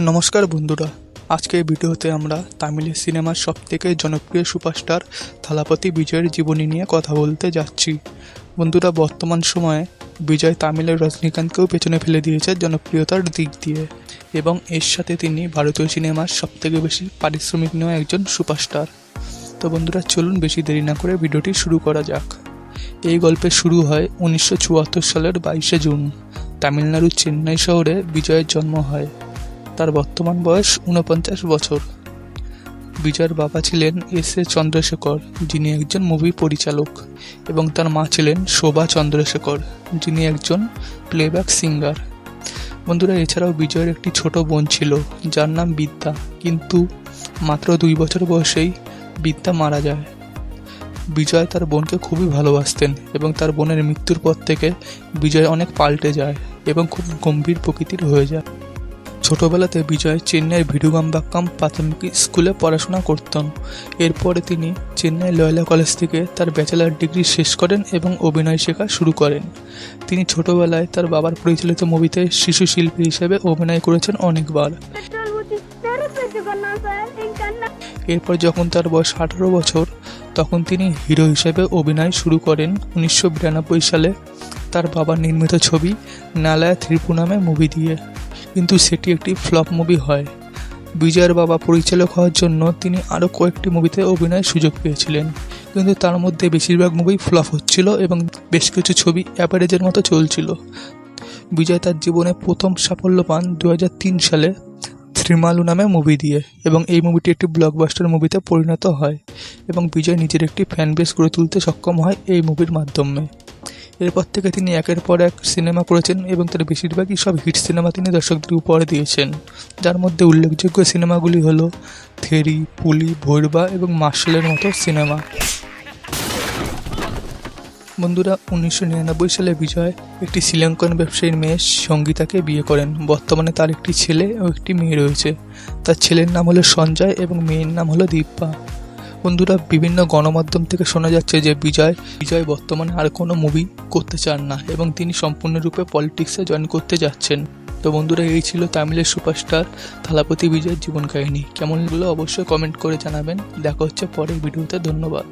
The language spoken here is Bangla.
নমস্কার বন্ধুরা, আজকের ভিডিওতে আমরা তামিলের সিনেমার সবথেকে জনপ্রিয় সুপারস্টার থালাপতি বিজয়ের জীবনী নিয়ে কথা বলতে যাচ্ছি। বন্ধুরা, বর্তমান সময়ে বিজয় তামিলের রজনীকান্তকেও পেছনে ফেলে দিয়েছে জনপ্রিয়তার দিক দিয়ে এবং এর সাথে তিনি ভারতীয় সিনেমার সবথেকে বেশি পারিশ্রমিক নেওয়া একজন সুপারস্টার। তো বন্ধুরা, চলুন বেশি দেরি না করে ভিডিওটি শুরু করা যাক। এই গল্পে শুরু হয় উনিশশো চুয়াত্তর সালের বাইশে জুন। তামিলনাড়ুর চেন্নাই শহরে বিজয়ের জন্ম হয়। তার বর্তমান বয়স ঊনপঞ্চাশ বছর। বিজয়ের বাবা ছিলেন এস এ চন্দ্রশেখর, যিনি একজন মুভি পরিচালক, এবং তার মা ছিলেন শোভা চন্দ্রশেখর, যিনি একজন প্লেব্যাক সিঙ্গার বন্ধুরা, এছাড়াও বিজয়ের একটি ছোট বোন ছিল, যার নাম বিদ্যা। কিন্তু মাত্র দুই বছর বয়সেই বিদ্যা মারা যায়। বিজয় তার বোনকে খুবই ভালোবাসতেন, এবং তার বোনের মৃত্যুর পর থেকে বিজয় অনেক পাল্টে যায়, এবং খুব গম্ভীর প্রকৃতির হয়ে যায়। ছোটবেলাতে বিজয় চেন্নাইয়ের ভিডুগাম্বাক্কাম প্রাথমিক স্কুলে পড়াশোনা করতেন। এরপরে তিনি চেন্নাই লয়লা কলেজ থেকে তার ব্যাচেলার ডিগ্রি শেষ করেন এবং অভিনয় শেখা শুরু করেন। তিনি ছোটবেলায় তার বাবার পরিচালিত মুভিতে শিশু শিল্পী হিসেবে অভিনয় করেছেন অনেকবার। এরপর যখন তার বয়স আঠারো বছর, তখন তিনি হিরো হিসেবে অভিনয় শুরু করেন। উনিশশো বিরানব্বই সালে তার বাবার নির্মিত ছবি নালায়া ত্রিপু নামে মুভি দিয়ে। কিন্তু সেটি একটি ফ্লপ মুভি হয়। বিজয়ের বাবা পরিচালক হওয়ার জন্য তিনি আরও কয়েকটি মুভিতে অভিনয়ের সুযোগ পেয়েছিলেন। কিন্তু তার মধ্যে বেশিরভাগ মুভি ফ্লপ হচ্ছিল এবং বেশ কিছু ছবি অ্যাভারেজের মতো চলছিল। বিজয় তার জীবনে প্রথম সাফল্য পান দু হাজার তিন সালে থ্রিমালু নামে মুভি দিয়ে এবং এই মুভিটি একটি ব্লকবাস্টার মুভিতে পরিণত হয় এবং বিজয় নিজের একটি ফ্যান বেস গড়ে তুলতে সক্ষম হয় এই মুভির মাধ্যমে। এরপর থেকে তিনি একের পর এক সিনেমা করেছেন এবং তার বেশিরভাগই সব হিট সিনেমা তিনি দর্শকদের উপহার দিয়েছেন। যার মধ্যে উল্লেখযোগ্য সিনেমাগুলি হল থেরি, পুলি, ভৈরবা এবং মার্শালের মতো সিনেমা। বন্ধুরা, উনিশশো নিরানব্বই সালে বিজয় একটি শ্রীলঙ্কান ব্যবসায়ীর মেয়ে সঙ্গীতাকে বিয়ে করেন। বর্তমানে তার একটি ছেলে ও একটি মেয়ে রয়েছে। তার ছেলের নাম হলো সঞ্জয় এবং মেয়ের নাম হলো দীপা বন্ধুরা, বিভিন্ন গণমাধ্যম থেকে শোনা যাচ্ছে যে বিজয় বিজয় বর্তমানে আর কোনো মুভি করতে চান না এবং তিনি সম্পূর্ণরূপে পলিটিক্সে জয়েন করতে যাচ্ছেন। তো বন্ধুরা, এই ছিল তামিলের সুপারস্টার থালাপতি বিজয়ের জীবন কাহিনী। কেমন লাগল অবশ্যই কমেন্ট করে জানাবেন। দেখা হচ্ছে পরের ভিডিওতে ধন্যবাদ।